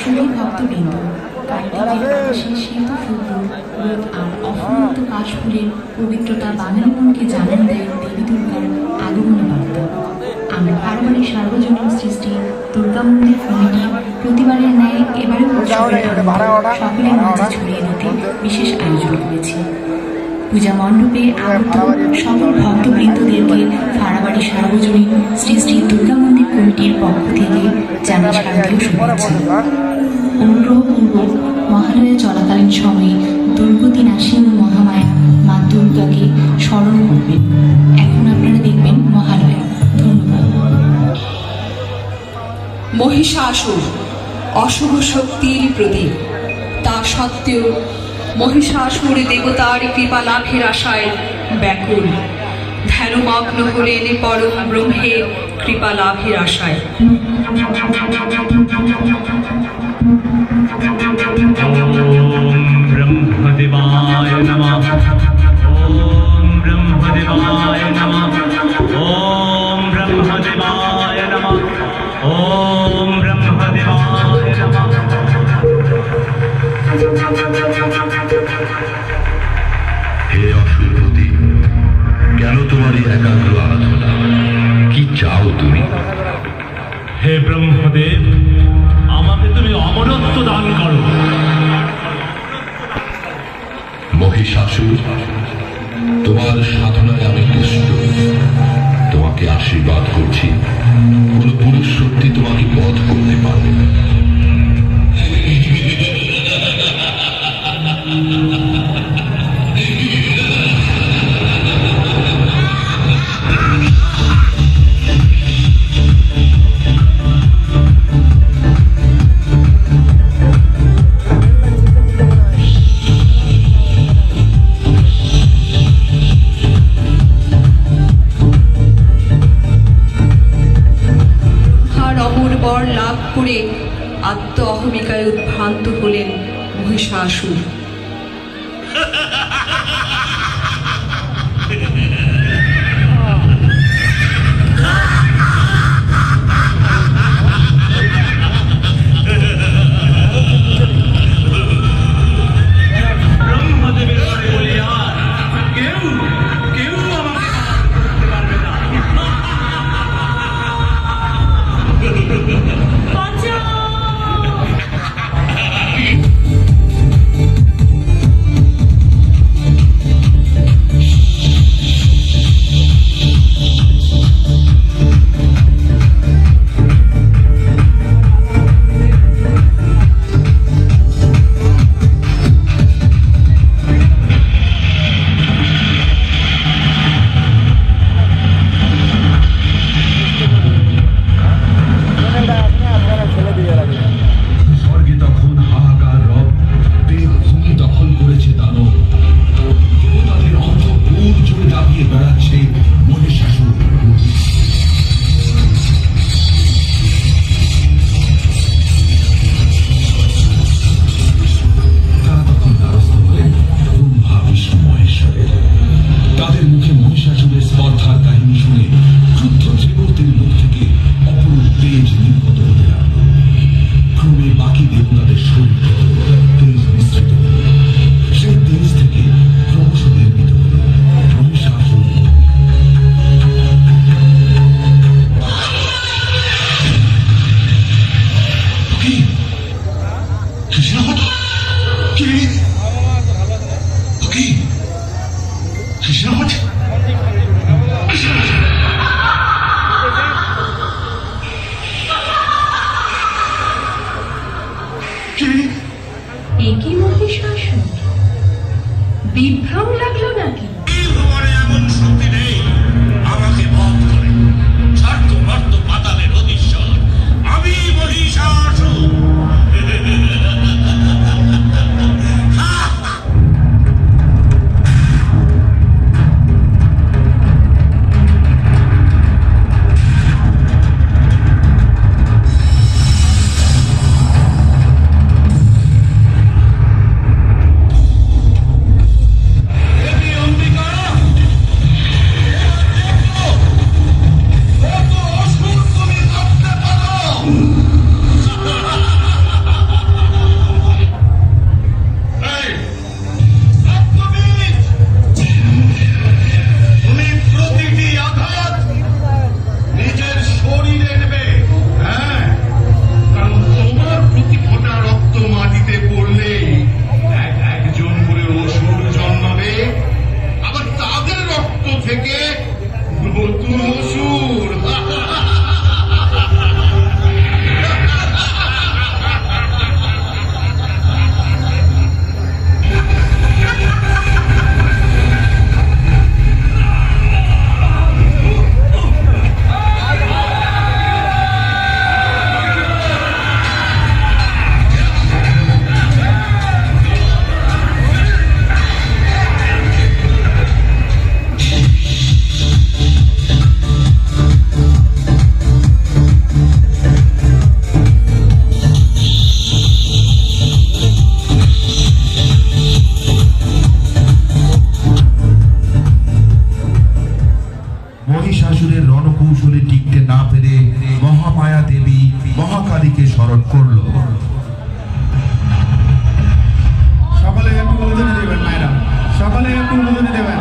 শুধু ভক্তবৃন্দ কার্তিকের আকাশে শ্বেত ফুল আর অফুরন্ত কাশফুলের পবিত্রতা বাঙালি মনকে জানান দেয় দেবী দুর্গার আগমনী বার্তা। আমরা বারবারই সার্বজনীন সৃষ্টি, দুর্গা মন্দির কমিটি, প্রতিবারের ন্যায় আনন্দ সকলের মাঝে ছড়িয়ে দিতে বিশেষ আয়োজন করেছি। পূজা মণ্ডপে আগত সকল ভক্তবৃন্দদেরকে ফাড়াবাড়ি সার্বজনীন শ্রী শ্রী দুর্গা মন্দির কমিটির পক্ষ থেকে জানাই শারদীয় শুভেচ্ছা। অনুগ্রহপূর্বক মহালয়া চলাকালীন সময়ে দুর্গতি নাসিনী মহামায়া মা দুর্গাকে স্মরণ করবেন। এখন আপনারা দেখবেন মহালয়া। ধন্যবাদ। মহিষাসুর অশুভ শক্তির প্রতীক তা সত্ত্বেও মহিষাসুর দেবতার কৃপা লাভের আশায় ব্যাকুল। ধ্যানমগ্ন হলেন পরম ব্রহ্মের কৃপা লাভের আশায়। তোমার সাধনায় আমি কৃষ্ণ তোমাকে আশীর্বাদ করছি। Mahishasur gente muito te ajuda স্মরণ করল। সকালে একটু বলে দিতে দেবেন মায়েরা। সকালে একটু বলে দিতে দেবেন।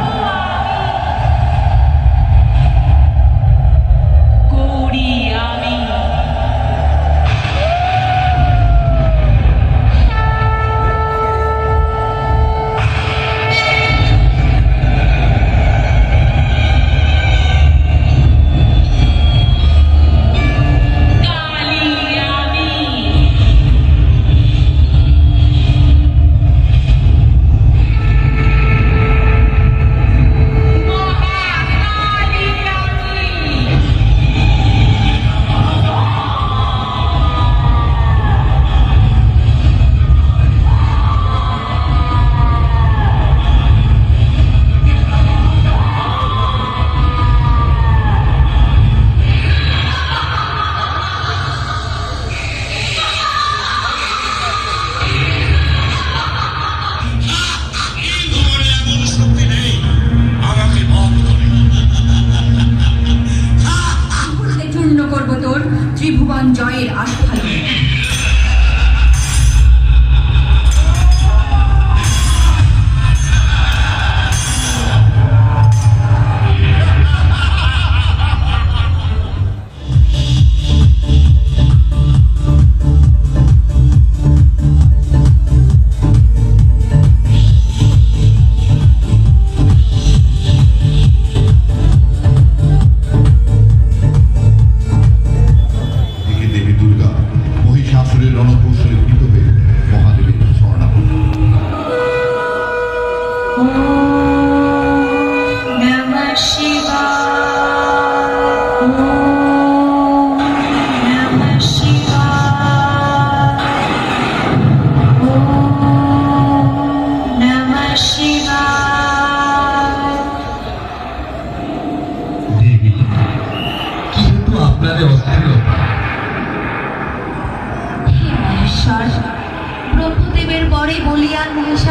জয়ের আশা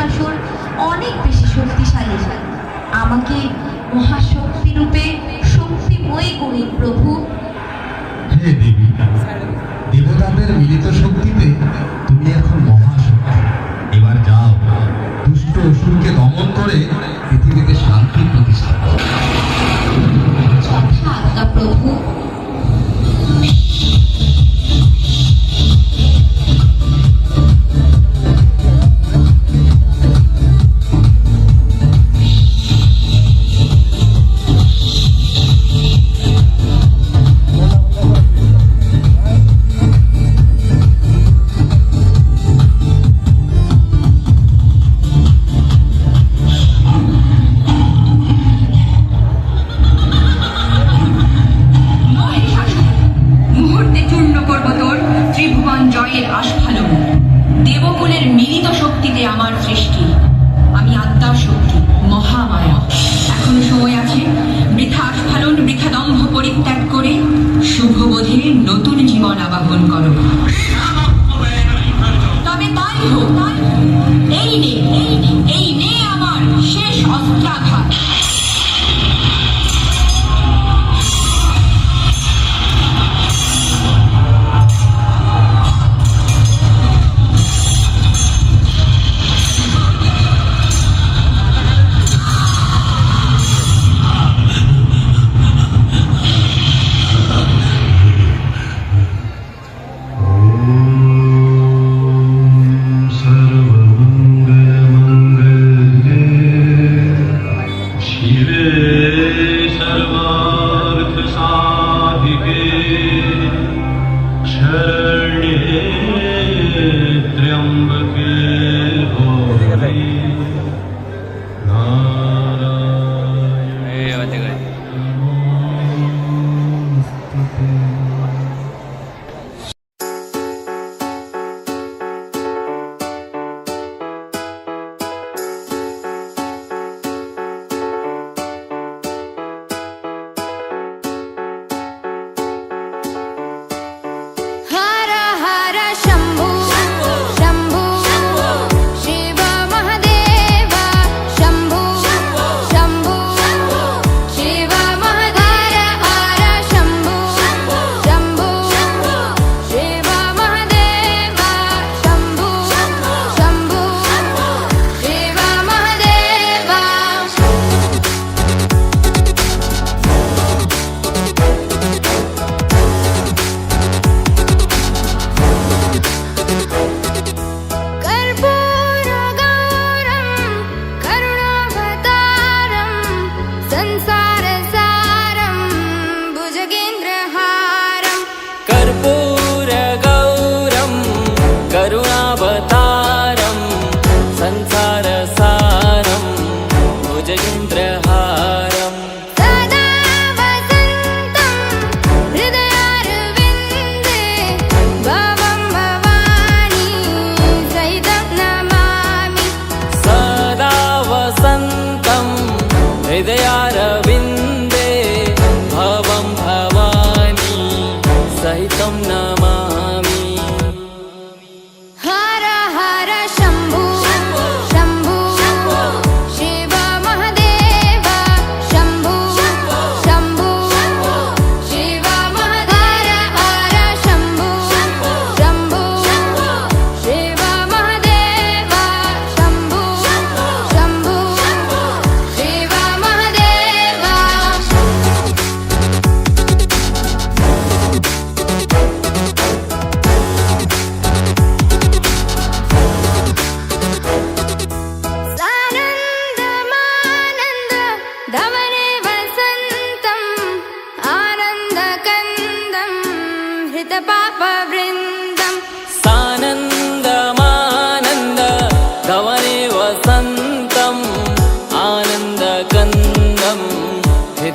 আসর অনেক বেশি শক্তিশালী। আমাকে মহাশক্তি রূপে শক্তিময় করুন প্রভু। হে দেবী, দেবতাদের মিলিত শক্তিতে তুমি এখন মহা त्र्यम्ब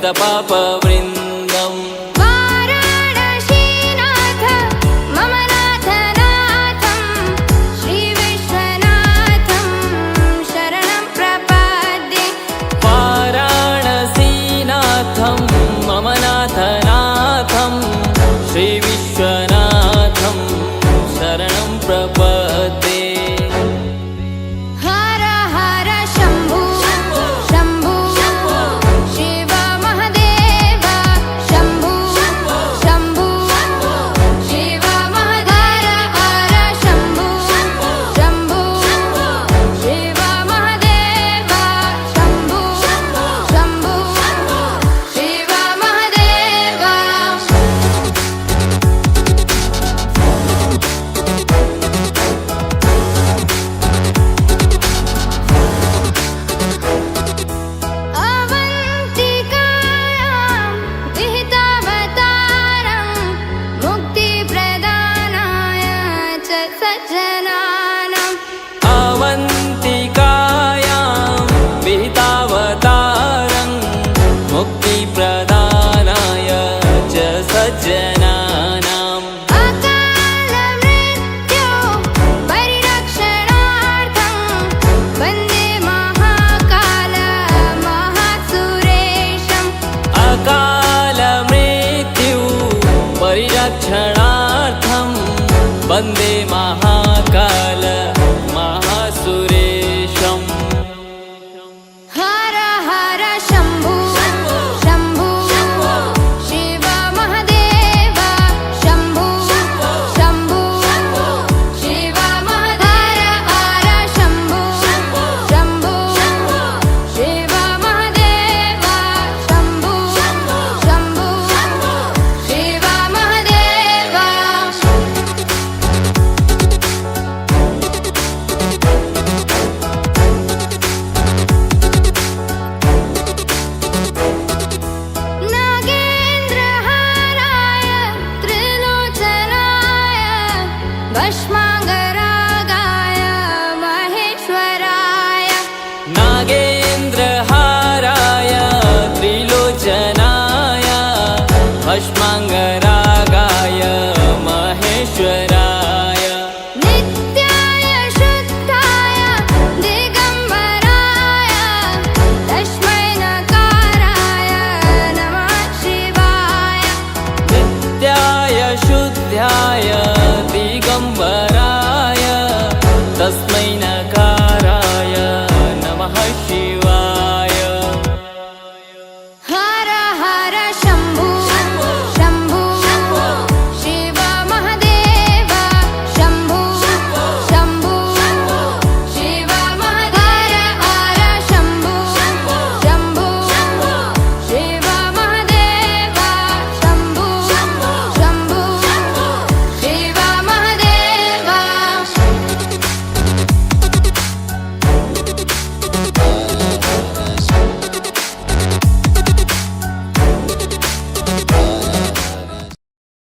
Apa, apa? One भस्माङ्गरा